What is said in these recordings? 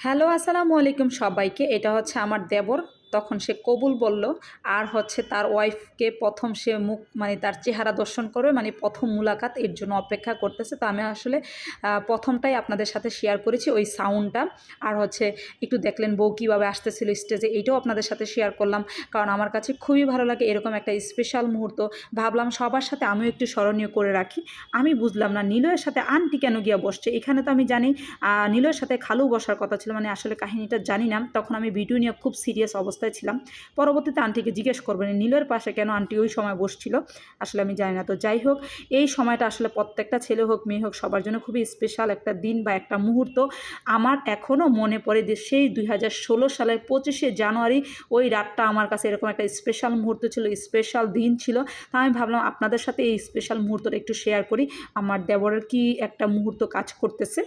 Hello আসসালামু আলাইকুম সবাইকে। এটা হচ্ছে আমার দেবর। তখন সে কবুল বলল, আর হচ্ছে তার ওয়াইফকে প্রথম সে মুখ মানে তার চেহারা দর্শন করবে মানে প্রথম মুলাকাত এর জন্য অপেক্ষা করতেছে। তো আমি আসলে প্রথমটাই আপনাদের সাথে শেয়ার করেছি ওই সাউন্ডটা আর হচ্ছে একটু দেখলেন বউ কীভাবে আসতেছিল স্টেজে এইটাও আপনাদের সাথে শেয়ার করলাম। কারণ আমার কাছে খুবই ভালো লাগে এরকম একটা স্পেশাল মুহূর্ত। ভাবলাম সবার সাথে আমিও একটু স্মরণীয় করে রাখি। আমি বুঝলাম না নীলয়ের সাথে আন্টি কেন গিয়া বসছে? এখানে তো আমি জানি নীলয়ের সাথে খালু বসার কথা ছিল মানে আসলে কাহিনীটা জানি না। তখন আমি ভিডিও নিয়ে খুব সিরিয়াস অবস্থায় ছিলাম। পরবর্তীতে আন্টিকে জিজ্ঞেস করবেন নীলের পাশে কেন আন্টি ওই সময় বসছিল? আসলে আমি জানি না। তো যাই হোক, এই সময়টা আসলে প্রত্যেকটা ছেলে হোক, মেয়ে হোক, সবার জন্য খুবই স্পেশাল একটা দিন বা একটা মুহূর্ত। আমার এখনও মনে পড়ে যে সেই দুই হাজার ষোলো সালের পঁচিশে জানুয়ারি ওই রাতটা আমার কাছে এরকম একটা স্পেশাল মুহূর্ত ছিল স্পেশাল দিন ছিল। তা আমি ভাবলাম আপনাদের সাথে এই স্পেশাল মুহূর্তটা একটু শেয়ার করি। আমার দেবরের কি একটা মুহূর্ত কাজ করতেছে?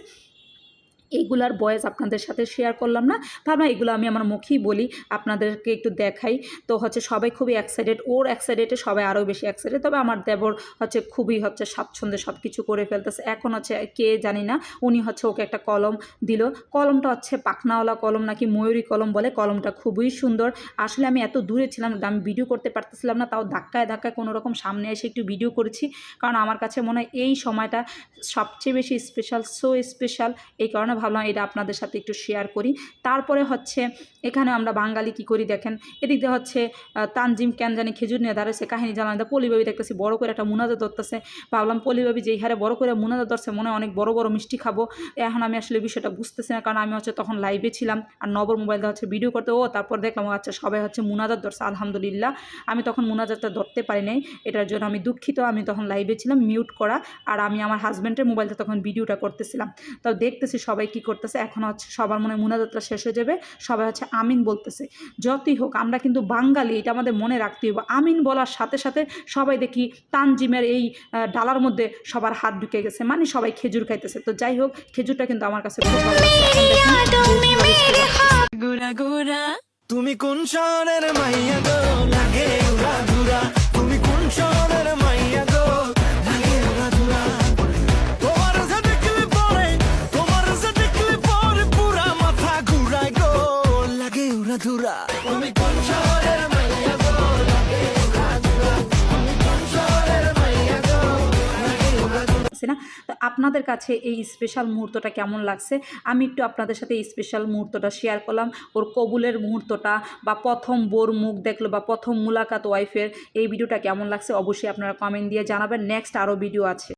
এইগুলার বয়েস আপনাদের সাথে শেয়ার করলাম না। ভাবলাম এগুলো আমি আমার মুখেই বলি, আপনাদেরকে একটু দেখাই। তো হচ্ছে সবাই খুবই এক্সাইটেড ওর এক্সাইটেডে সবাই আরও বেশি এক্সাইটেড তবে আমার দেবর হচ্ছে খুবই হচ্ছে স্বাচ্ছন্দ্যে সব কিছু করে ফেলতেছে। এখন হচ্ছে কে জানি না, উনি হচ্ছে ওকে একটা কলম দিল। কলমটা হচ্ছে পাখনাওয়ালা কলম নাকি ময়ূরী কলম বলে, কলমটা খুবই সুন্দর। আসলে আমি এত দূরে ছিলাম আমি ভিডিও করতে পারতেছিলাম না, তাও ধাক্কায় ধাক্কায় কোনো রকম সামনে এসে একটু ভিডিও করেছি। কারণ আমার কাছে মনে হয় এই সময়টা সবচেয়ে বেশি স্পেশাল সো স্পেশাল এই কারণে ভাবলাম এটা আপনাদের সাথে একটু শেয়ার করি। তারপরে হচ্ছে, এখানে আমরা বাঙালি কি করি দেখেন? এদিক দিয়ে হচ্ছে তানজিম কেন জানি খেজুর নিয়ে দাঁড়াচ্ছে কাহিনী জানান পলিবাবি দেখতেছি বড় করে একটা মুনাজা ধরতেছে। ভাবলাম পলিবাবি যেই হারে বড় করে মুনাজা ধরছে, মনে অনেক বড় বড় মিষ্টি খাব। এখন আমি আসলে বিষয়টা বুঝতেছি না, কারণ আমি হচ্ছে তখন লাইভে ছিলাম আর নবর মোবাইল হচ্ছে ভিডিও করতে। ও, তারপর দেখলাম আচ্ছা সবাই হচ্ছে মুনাজাত ধরছে, আলহামদুলিল্লাহ। আমি তখন মুনাজাতটা ধরতে পারি নাই। এটার জন্য আমি দুঃখিত, আমি তখন লাইভে ছিলাম মিউট করা। আর আমি আমার হাজব্যান্ডের মোবাইলটা তখন ভিডিওটা করতেছিলাম। তো দেখতেছি সবাই কি করতেছে? এখন হচ্ছে সবার মনে মুনাজাতটা শেষ হয়ে যাবে। সবাই হচ্ছে আমিন বলতেছে। যতই হোক আমরা কিন্তু বাঙালি এটা আমাদের মনে রাখতে হবে। আমিন বলার সাথে সাথে সবাই দেখি তানজিমের এই আহ, ডালার মধ্যে সবার হাত ঢুকে গেছে। মানে সবাই খেজুর খাইতেছে। তো যাই হোক খেজুরটা কিন্তু আমার কাছে খুব ভালো লাগছে। তুমি কোন শহরের মাইয়া গো? লাগে উড়া ধুরা। তো আপনাদের কাছে এই স্পেশাল মুহূর্তটা কেমন লাগছে? আমি একটু আপনাদের সাথে এই স্পেশাল মুহূর্তটা শেয়ার করলাম। ওর কবুলের মুহূর্তটা বা প্রথম বোর মুখ দেখল বা প্রথম মুলাকাত ওয়াইফের এই ভিডিওটা কেমন লাগছে? অবশ্যই আপনারা কমেন্ট দিয়ে জানাবেন। নেক্সট আরও ভিডিও আছে।